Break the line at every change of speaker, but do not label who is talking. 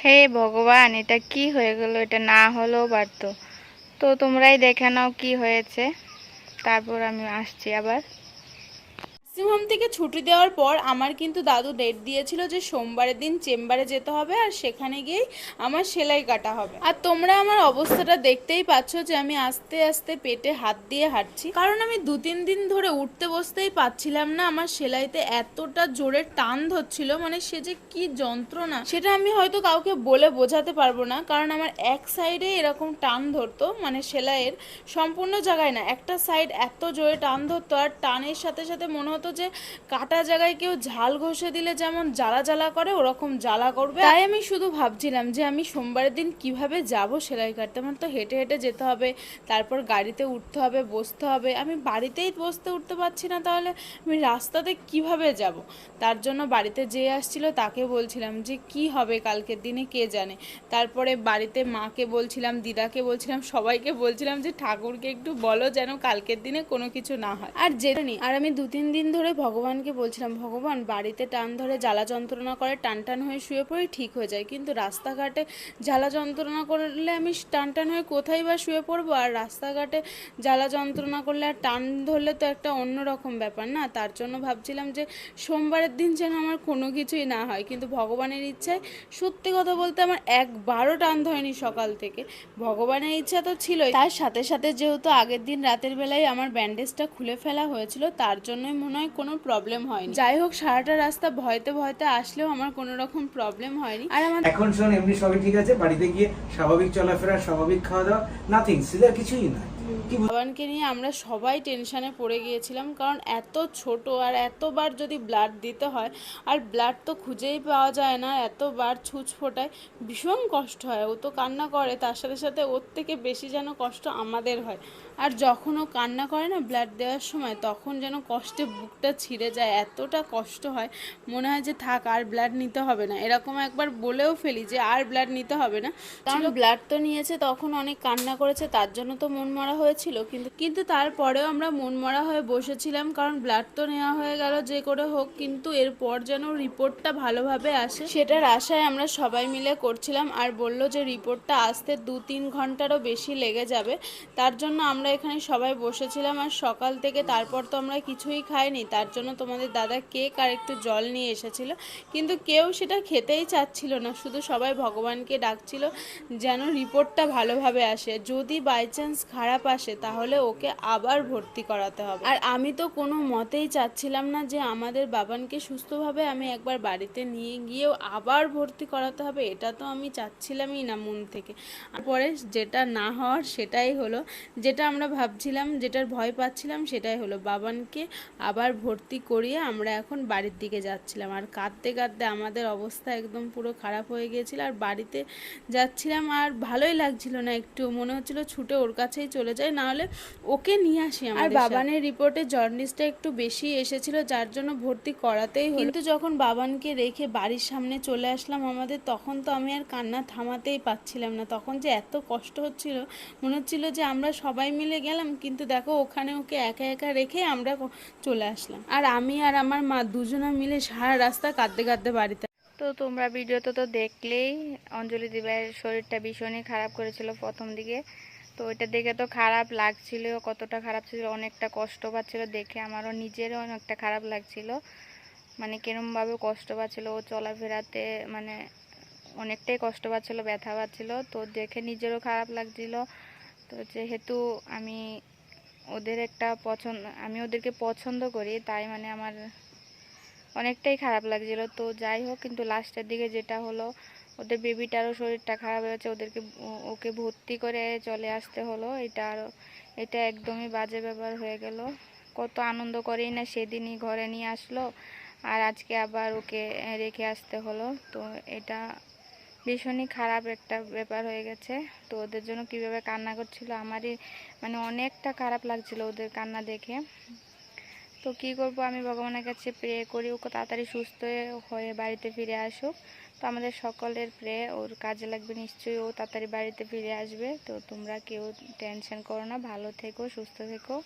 হে ভগবান, এটা কি হয়ে গেল? এটা না হলেও পারতো। তো তোমরাই দেখে নাও কি হয়েছে। তারপর আমি আসছি আবার।
নার্সিংহোম থেকে ছুটি দেওয়ার পর আমার কিন্তু দাদু ডেট দিয়েছিল যে সোমবারের দিন চেম্বারে যেতে হবে আর সেখানে গিয়েই আমার সেলাই কাটা হবে। আর তোমরা আমার অবস্থাটা দেখতেই পাচ্ছ যে আমি আস্তে আস্তে পেটে হাত দিয়ে হাঁটছি। কারণ আমি দু তিন দিন ধরে উঠতে বসতেই পাচ্ছিলাম না, আমার সেলাইতে এতটা জোরে টান ধরছিল মানে সে যে কি যন্ত্রণা, সেটা আমি হয়তো কাউকে বলে বোঝাতে পারব না। কারণ আমার এক সাইডে এরকম টান ধরতো মানে সেলাইয়ের সম্পূর্ণ জায়গায় না, একটা সাইড এত জোরে টান ধরতো আর টানের সাথে সাথে মনে হতো যে কাটা জায়গায় কেউ ঝাল ঘষে দিলে যেমন জ্বালা জ্বালা করে ওরকম জ্বালা করবে। তাই আমি শুধু ভাবছিলাম যে আমি সোমবারের দিন কীভাবে যাব সেলাই কাটতে। আমার তো হেঁটে হেঁটে যেতে হবে তারপর গাড়িতে উঠতে হবে বসতে হবে। আমি বাড়িতেই বসতে উঠতে পারছি না তাহলে আমি রাস্তাতে কীভাবে যাব? তার জন্য বাড়িতে যে আসছিল তাকে বলছিলাম যে কি হবে কালকের দিনে কে জানে? তারপরে বাড়িতে মাকে বলছিলাম দিদাকে বলছিলাম সবাইকে বলছিলাম যে ঠাকুরকে একটু বলো যেন কালকের দিনে কোনো কিছু না হয়। আর জেনে আর আমি দু তিন দিন ধরে ভগবানকে বলছিলাম, ভগবান, বাড়িতে টান ধরে জ্বালা যন্ত্রণা করে টান টান হয়ে শুয়ে পড়ে, ঠিক হয়ে যায়। কিন্তু রাস্তাঘাটে জ্বালা যন্ত্রণা করলে আমি টান টান হয়ে কোথায় বা শুয়ে পড়ব? আর রাস্তাঘাটে জ্বালা যন্ত্রণা করলে আর টান ধরলে তো একটা অন্যরকম ব্যাপার না? তার জন্য ভাবছিলাম যে সোমবারের দিন যেন আমার কোনো কিছুই না হয়। কিন্তু ভগবানের ইচ্ছায় সত্যি কথা বলতে আমার একবারও টান ধরেনি সকাল থেকে। ভগবানের ইচ্ছা তো ছিলই। তার সাথে সাথে যেহেতু আগের দিন রাতের বেলায় আমার ব্যান্ডেজটা খুলে ফেলা হয়েছিল, তার জন্যই মনে হয় কোনো প্রবলেম হয়নি। যাই হোক সারাটা রাস্তা ভয়তে ভয়তে আসলেও আমার কোনো রকম প্রবলেম হয়নি। আর আমার
এখন শোন এমনি সবই ঠিক আছে বাড়িতে গিয়ে স্বাভাবিক চলাফেরা স্বাভাবিক খাওয়া দাওয়া নাথিং সিজার কিছুই না কি বল-
বাবানকে নিয়ে আমরা সবাই টেনশানে পড়ে গিয়েছিলাম কারণ এত ছোট আর এতবার যদি ব্লাড দিতে হয় আর ব্লাড তো খুঁজেই পাওয়া যায় না এতবার ছুঁচ ফোটায় ভীষণ কষ্ট হয়। ও তো কান্না করে তার সাথে সাথে ওর থেকে বেশি যেন কষ্ট আমাদের হয়। আর যখন ও কান্না করে না ব্লাড দেওয়ার সময় তখন যেন কষ্টে বুকটা ছিঁড়ে যায় এতটা কষ্ট হয় মনে হয় যে থাক আর ব্লাড নিতে হবে না। এরকম একবার বলেও ফেলি যে আর ব্লাড নিতে হবে না। কারণ ব্লাড তো নিয়েছে তখন অনেক কান্না করেছে তার জন্য তো মন মরা হয়েছিল, কিন্তু কিন্তু তারপরেও আমরা মন মরা হয়ে বসেছিলাম, কারণ ব্লাড তো নেওয়া হয়ে গেল যে করে হোক, কিন্তু এরপর যেন রিপোর্টটা ভালোভাবে আসে, সেটার আশায় আমরা সবাই মিলে করছিলাম, আর বলল যে রিপোর্টটা আসতে দু তিন ঘন্টারও বেশি লেগে যাবে, তার জন্য আমরা এখানে সবাই বসেছিলাম, আর সকাল থেকে তারপর তো আমরা কিছুই খাইনি, তার জন্য তোমাদের দাদা কেক আর একটু জল নিয়ে এসেছিল, কিন্তু কেউ সেটা খেতেই চাচ্ছিল না, শুধু সবাই ভগবানকে ডাকছিল যেন রিপোর্টটা ভালোভাবে আসে, যদি বাই চান্স খারাপ আসে তাহলে ওকে আবার ভর্তি করাতে হবে। আর আমি তো কোনো মতেই চাচ্ছিলাম না যে আমাদের বাবানকে সুস্থভাবে আমি একবার বাড়িতে নিয়ে গিয়েও আবার ভর্তি করাতে হবে, এটা তো আমি চাচ্ছিলামই না মন থেকে। পরে যেটা না হওয়ার সেটাই হলো, যেটা আমরা ভাবছিলাম, যেটার ভয় পাচ্ছিলাম সেটাই হলো, বাবানকে আবার ভর্তি করিয়ে আমরা এখন বাড়ির দিকে যাচ্ছিলাম। আর কাঁদতে কাঁদতে আমাদের অবস্থা একদম পুরো খারাপ হয়ে গিয়েছিল, আর বাড়িতে যাচ্ছিলাম আর ভালোই লাগছিল না, একটু মনে হচ্ছিল ছুটে ওর কাছেই চলে যাই নাহলে ওকে নিয়ে আসি আর বাবানের রিপোর্টে জন্ডিসটা একটু বেশি এসেছিল যার জন্য ভর্তি করাতেই হলো। কিন্তু যখন বাবানকে রেখে বাড়ির সামনে চলে আসলাম আমাদের তখন তো আমি আর কান্না থামাতেই পাচ্ছিলাম না। তখন যে এত কষ্ট হচ্ছিল মনে হচ্ছিল যে আমরা সবাই মিলে গেলাম কিন্তু দেখো ওখানে ওকে একা একা রেখে আমরা চলে আসলাম। আর আমি আর আমার মা দুজনে মিলে সারা রাস্তা কাঁদতে কাঁদতে বাড়িতে
তো তোমরা ভিডিওতে তো দেখলেই অঞ্জলি দিবাইয়ের শরীরটা ভীষণই খারাপ করেছিল প্রথম দিকে। তো এটা দেখে তো খারাপ লাগছিল, কতটা খারাপ ছিল, অনেকটা কষ্ট পাচ্ছিল দেখে, আমারও নিজেরও অনেকটা খারাপ লাগছিল। মানে কিরমভাবে কষ্ট পাচ্ছিল, ও চলাফেরাতে মানে অনেকটাই কষ্ট পাচ্ছিল, ব্যথা পাচ্ছিল, তো দেখে নিজেরও খারাপ লাগছিল। তো যেহেতু আমি ওদের একটা পছন্দ, আমি ওদেরকে পছন্দ করি, তাই মানে আমার অনেকটাই খারাপ লাগছিল। তো যাই হোক, কিন্তু লাস্টের দিকে যেটা হলো ওদের বেবিটারও শরীরটা খারাপ হয়েছে ওদেরকে ওকে ভর্তি করে চলে আসতে হলো। এটা আরও এটা একদমই বাজে ব্যাপার হয়ে গেল। কত আনন্দ করেই না সেদিনই ঘরে নিয়ে আসলো আর আজকে আবার ওকে রেখে আসতে হলো। তো এটা ভীষণই খারাপ একটা ব্যাপার হয়ে গেছে। তো ওদের জন্য কীভাবে কান্না করছিল আমারই মানে অনেকটা খারাপ লাগছিল ওদের কান্না দেখে। তো কি করব? আমি ভগবানের কাছে প্রে করি, ও তাড়াতাড়ি সুস্থ হয়ে- বাড়িতে ফিরে আসুক। তো আমাদের সকলের প্রে ওর কাজে লাগবে নিশ্চয়ই, ও তাড়াতাড়ি বাড়িতে ফিরে আসবে। তো তোমরা কেউ টেনশন করো না, ভালো থেকো, সুস্থ থেকো।